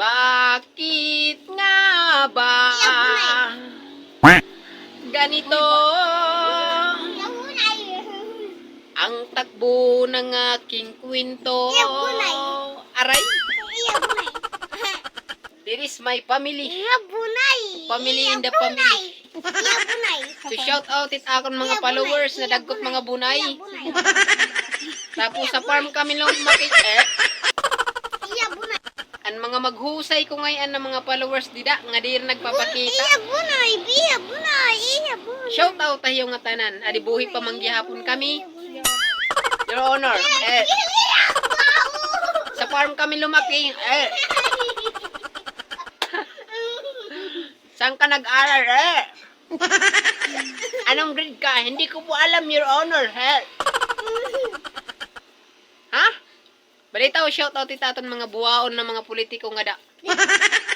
Bakit nga ba ganito ang takbo ng aking kwento? Aray, this is my family. Family in the family. To shout out it akong mga followers na dagkot mga bunay. Tapos sa farm kami lumaki. Eh, ang mga maghusay ko ngayon ng mga followers dida nga di rin nagpapakita. Shout out tayo nga tanan. Adi buhi pa manggihapon kami. Your Honor. Eh, sa farm kami lumaki. Eh, saan ka nag-aral? Eh, anong grade ka? Hindi ko po alam, Your Honor. Eh. Balita ko shout out itaton mga buwaon ng mga politiko nga da.